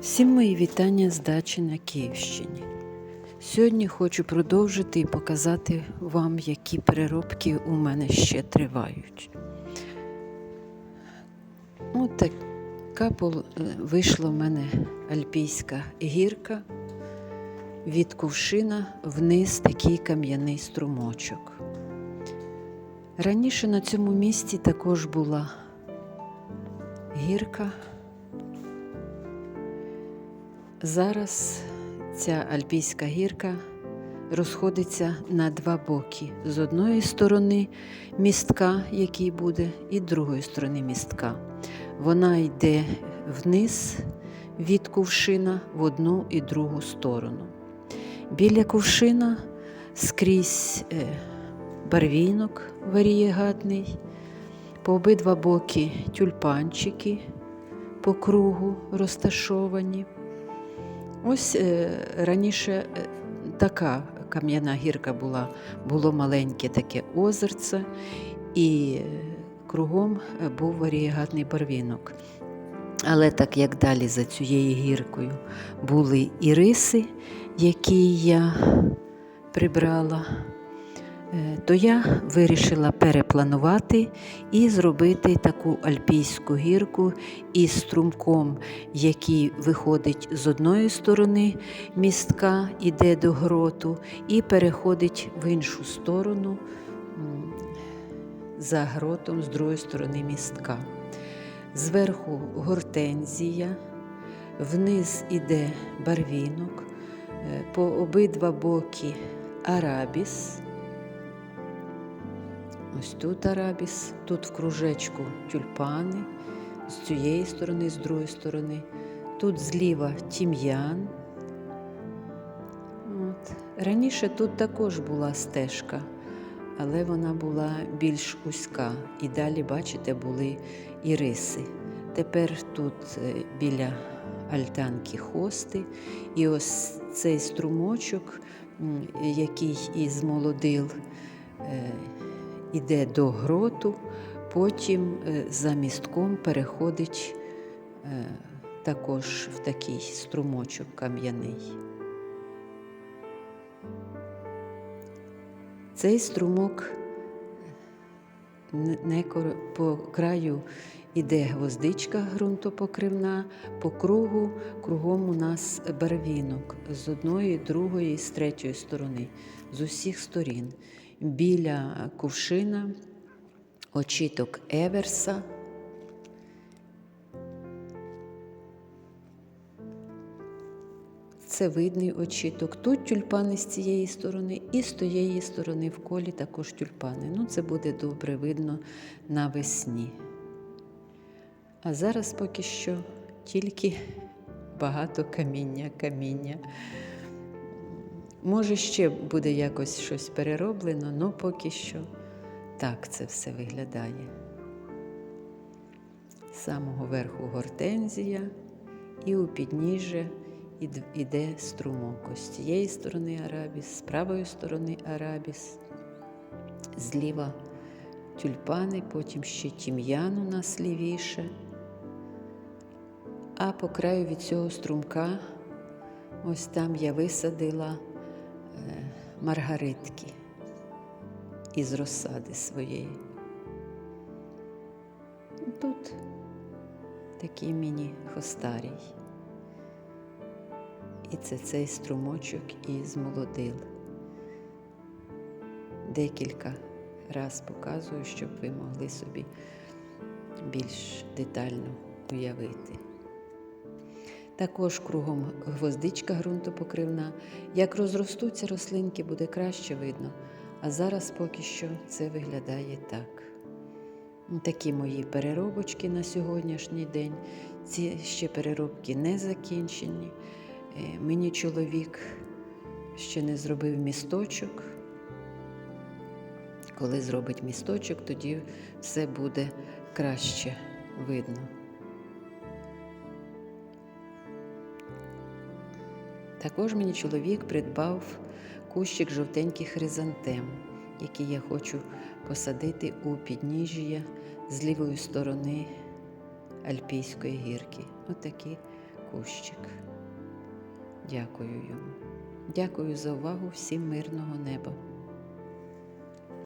Всім мої вітання з дачі на Київщині. Сьогодні хочу продовжити і показати вам, які переробки у мене ще тривають. Ось така е, вийшла в мене альпійська гірка. Від кувшина вниз такий кам'яний струмочок. Раніше на цьому місці також була гірка. Зараз ця альпійська гірка розходиться на два боки. З одної сторони містка, який буде, і з другої сторони містка. Вона йде вниз від кувшина в одну і другу сторону. Біля кувшина скрізь е, барвінок варієгатний, по обидва боки тюльпанчики по кругу розташовані. Ось е, раніше е, така кам'яна гірка була, було маленьке таке озерце, і е, кругом був варієгатний барвінок. Але так як далі за цією гіркою були і риси, які я прибрала, то я вирішила перепланувати і зробити таку альпійську гірку із струмком, який виходить з одної сторони містка, іде до гроту, і переходить в іншу сторону за гротом з другої сторони містка. Зверху гортензія, вниз іде барвінок, е, по обидва боки арабіс. Ось тут арабіс, тут в кружечку тюльпани, з цієї сторони, з другої сторони. Тут зліва тім'ян. От. Раніше тут також була стежка, але вона була більш вузька. І далі, бачите, були і риси. Тепер тут е, біля альтанки хости, і ось цей струмочок, який із молодил іде до гроту, потім е, за містком переходить е, також в такий струмочок кам'яний. Цей струмок не по краю іде гвоздичка ґрунтопокривна, по кругу кругом у нас барвінок з одної, другої, з третьої сторони, з усіх сторін. Біля кувшина очіток еверса. Це видний очіток. Тут тюльпани з цієї сторони, і з тієї сторони в колі також тюльпани. Ну, це буде добре видно навесні. А зараз поки що тільки багато каміння, каміння. Може, ще буде якось щось перероблено, але поки що так це все виглядає. З самого верху гортензія і у підніжжя ід- іде струмок. З цієї сторони арабіс, з правої сторони арабіс, зліва тюльпани, потім ще тім'ян у нас лівіше. А по краю від цього струмка, ось там я висадила маргаритки із розсади своєї. Тут такий міні-хостарій. І це цей струмочок із молодил. Декілька раз показую, щоб ви могли собі більш детально уявити. Також кругом гвоздичка ґрунтопокривна. Як розростуться рослинки, буде краще видно. А зараз поки що це виглядає так. Такі мої переробочки на сьогоднішній день. Ці ще переробки не закінчені. Е, Мені чоловік ще не зробив місточок. Коли зробить місточок, тоді все буде краще видно. Також мені чоловік придбав кущик жовтеньких хризантем, який я хочу посадити у підніжжя з лівої сторони Альпійської гірки. Отакі кущик. Дякую йому. Дякую за увагу всім мирного неба.